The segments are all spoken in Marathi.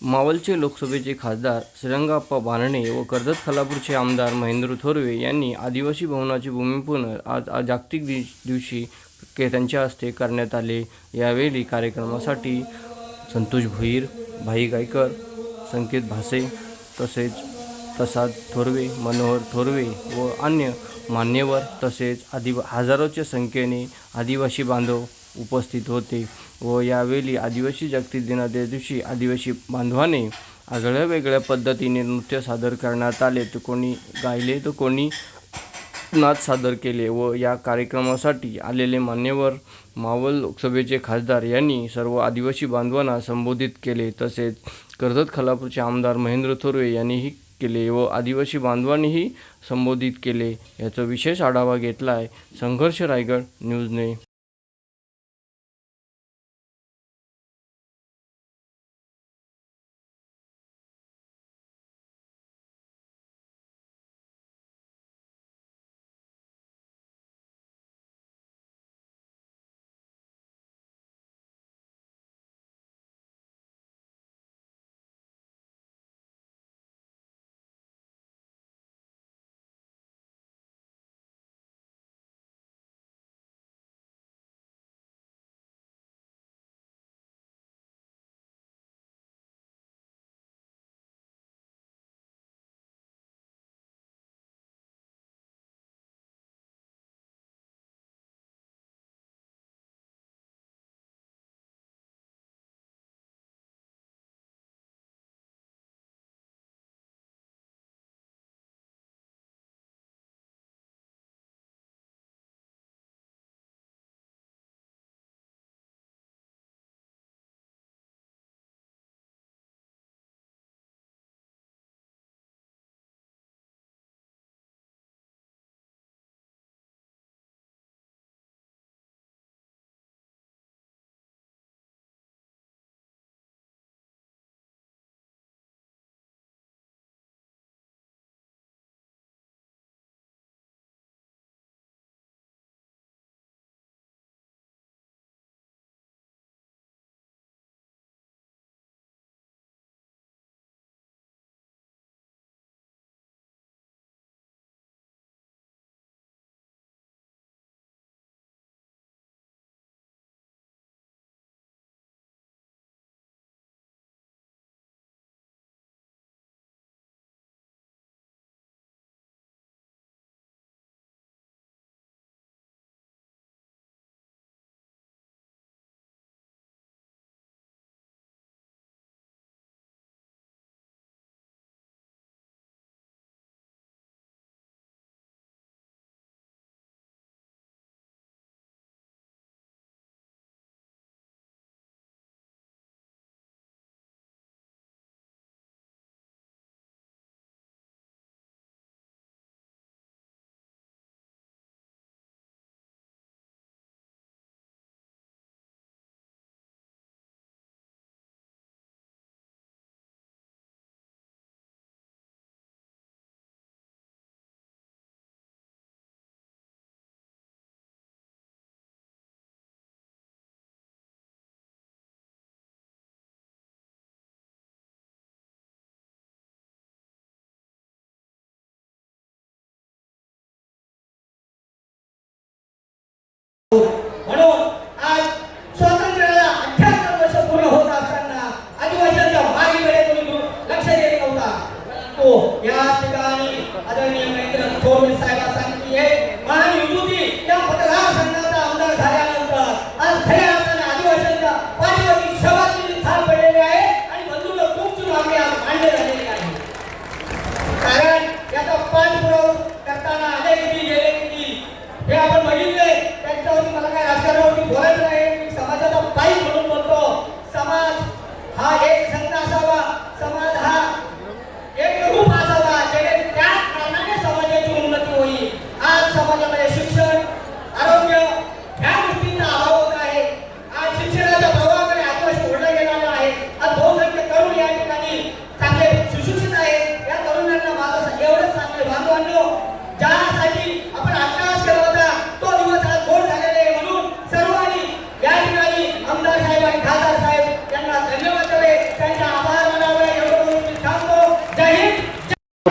मावलचे लोकसभेचे खासदार श्रीरंगाप्पा बारणे व कर्जत खालापूरचे आमदार महेंद्र थोरवे यांनी आदिवासी भवनाचे भूमिपूजन आज जागतिक दिवशी के त्यांच्या हस्ते करण्यात आले. यावेळी कार्यक्रमासाठी संतोष भोईर भाई गायकर संकेत भासे तसेच प्रसाद थोरवे मनोहर थोरवे व अन्य मान्यवर तसेच आदिवा हजारोच्या संख्येने आदिवासी बांधव उपस्थित होते व यावेळी आदिवासी जागतिक दिनाच्या दिवशी आदिवासी बांधवाने आगळ्या वेगळ्या पद्धतीने नृत्य सादर करण्यात आले. तर कोणी गायले तर कोणी नाच सादर केले व या कार्यक्रमासाठी आलेले मान्यवर मावळ लोकसभेचे खासदार यांनी सर्व आदिवासी बांधवांना संबोधित केले. तसेच कर्जत खलापूरचे आमदार महेंद्र थोरवे यांनीही केले व आदिवासी बांधवांनीही संबोधित केले. याचा विशेष आढावा घेतला आहे संघर्ष रायगड न्यूजने.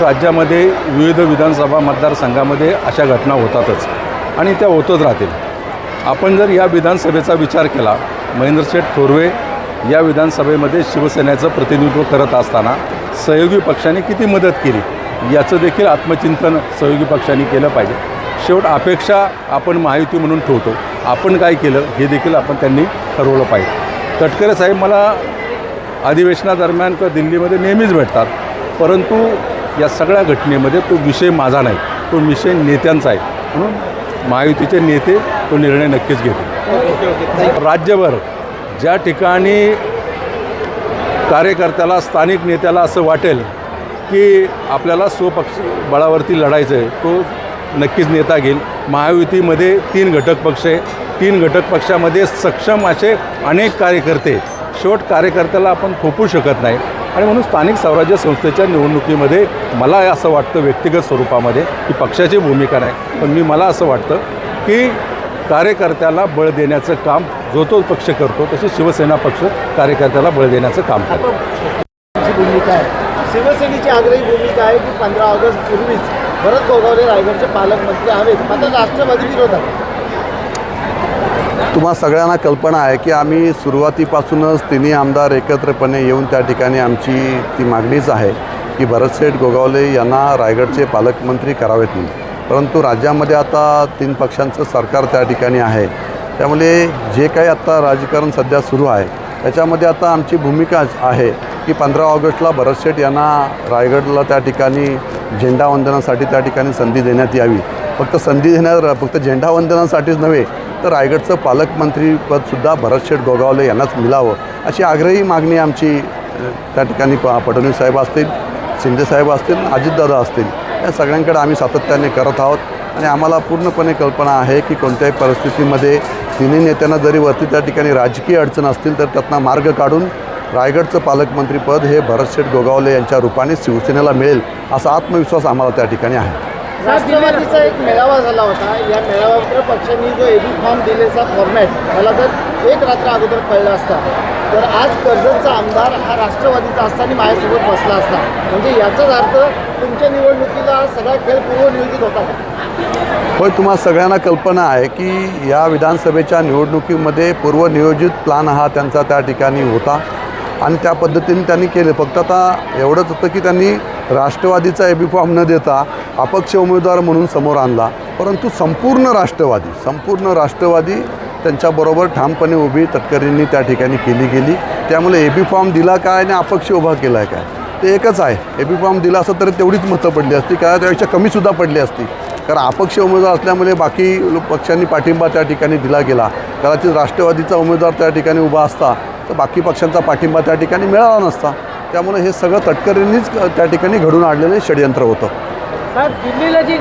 राज्यामध्ये विविध विधानसभा मतदारसंघामध्ये अशा घटना होतातच आणि त्या होतच राहतील. आपण जर या विधानसभेचा विचार केला महेंद्रशेठ थोरवे या विधानसभेमध्ये शिवसेनेचं प्रतिनिधित्व करत असताना सहयोगी पक्षाने किती मदत केली? याचं देखील आत्मचिंतन सहयोगी पक्षाने केलं पाहिजे. शेवट अपेक्षा आपण महायुती म्हणून ठेवतो. आपण काय केलं हे देखील आपण त्यांनी ठरवलं पाहिजे. तटकरे साहेब मला अधिवेशनादरम्यान किंवा दिल्लीमध्ये नेहमीच भेटतात. परंतु या सगळ्या घटनेमध्ये तो विषय माझा नाही तो विषय नेत्यांचा आहे. म्हणून महायुतीचे नेते तो निर्णय नक्कीच घेतील. राज्यभर ज्या ठिकाणी कार्यकर्त्याला स्थानिक नेत्याला असं वाटेल की आपल्याला स्वपक्ष बळावरती लढायचं आहे तो नक्कीच नेता घेईल. महायुतीमध्ये तीन घटक पक्ष आहे. तीन घटक पक्षामध्ये सक्षम असे अनेक कार्यकर्ते शेवट कार्यकर्त्याला आपण थोपू शकत नाही. आणि म्हणून स्थानिक स्वराज्य संस्थेच्या निवडणुकीमध्ये मला असं वाटतं व्यक्तिगत स्वरूपामध्ये की पक्षाची भूमिका नाही. पण मी मला असं वाटतं की कार्यकर्त्याला बळ देण्याचं काम जो तो पक्ष करतो तशी शिवसेना पक्ष कार्यकर्त्याला बळ देण्याचं काम करतो. भूमिका आहे. शिवसेनेची आग्रही भूमिका आहे की पंधरा ऑगस्ट पूर्वीच भरत गोगावले रायगडचे पालकमंत्री हवेत. मात्र राष्ट्रवादी विरोधात तुम्हा सगळ्यांना कल्पना आहे की आम्ही सुरुवातीपासूनच तिन्ही आमदार एकत्रपणे येऊन त्या ठिकाणी आमची ती मागणीच आहे की भरतशेठ गोगावले यांना रायगडचे पालकमंत्री करावेत म्हणून. परंतु राज्यामध्ये आता तीन पक्षांचं सरकार त्या ठिकाणी आहे. त्यामुळे जे काही आत्ता राजकारण सध्या सुरू आहे त्याच्यामध्ये आता आमची भूमिका आहे की पंधरा ऑगस्टला भरतशेठ यांना रायगडला त्या ठिकाणी झेंडावंदनासाठी त्या ठिकाणी संधी देण्यात यावी. फक्त संधी देण्यावर फक्त झेंडावंदनासाठीच नव्हे तर रायगडचं पालकमंत्रीपदसुद्धा भरतशेठ गोगावले यांनाच मिळावं अशी आग्रही मागणी आमची त्या ठिकाणी प फडणवीस साहेब असतील शिंदेसाहेब असतील अजितदादा असतील या सगळ्यांकडे आम्ही सातत्याने करत आहोत. आणि आम्हाला पूर्णपणे कल्पना आहे की कोणत्याही परिस्थितीमध्ये तिन्ही नेत्यांना जरी वरती त्या ठिकाणी राजकीय अडचण असतील तर त्यातनं मार्ग काढून रायगडचं पालकमंत्रीपद हे भरतशेठ गोगावले यांच्या रूपाने शिवसेनेला मिळेल असा आत्मविश्वास आम्हाला त्या ठिकाणी आहे. राष्ट्रवादीचा एक मेळावा झाला होता. या मेळाव्यावर पक्षांनी जो एबी फॉर्म दिलेचा फॉर्मॅट मला जर एक रात्र अगोदर कळलं असता. तर आज कर्जतचा आमदार हा राष्ट्रवादीचा असता आणि माझ्यासोबत बसला असता. म्हणजे याचाच अर्थ तुमच्या निवडणुकीला सगळा खेळ पूर्वनियोजित होता. पण होय तुम्हाला सगळ्यांना कल्पना आहे की या विधानसभेच्या निवडणुकीमध्ये पूर्वनियोजित प्लॅन हा त्यांचा त्या ठिकाणी होता. आणि त्या पद्धतीने त्यांनी केले. फक्त आता एवढंच होतं की त्यांनी राष्ट्रवादीचा एबी फॉर्म न देता अपक्ष उमेदवार म्हणून समोर आणला. परंतु संपूर्ण राष्ट्रवादी संपूर्ण राष्ट्रवादी त्यांच्याबरोबर ठामपणे उभी तटकरींनी त्या ठिकाणी केली गेली. त्यामुळे ए बी फॉर्म दिला काय आणि अपक्ष उभा केला आहे काय? ते एकच आहे. ए बी फॉर्म दिला असं तर तेवढीच मतं पडली असती काय त्यापेक्षा कमीसुद्धा पडली असती. कारण अपक्ष उमेदवार असल्यामुळे बाकी पक्षांनी पाठिंबा त्या ठिकाणी दिला गेला. कदाचित राष्ट्रवादीचा उमेदवार त्या ठिकाणी उभा असता तर बाकी पक्षांचा पाठिंबा त्या ठिकाणी मिळाला नसता. त्यामुळे हे सगळं तटकरींनीच त्या ठिकाणी घडून आणलेलं षडयंत्र होतं. साहेब दिल्लीला जी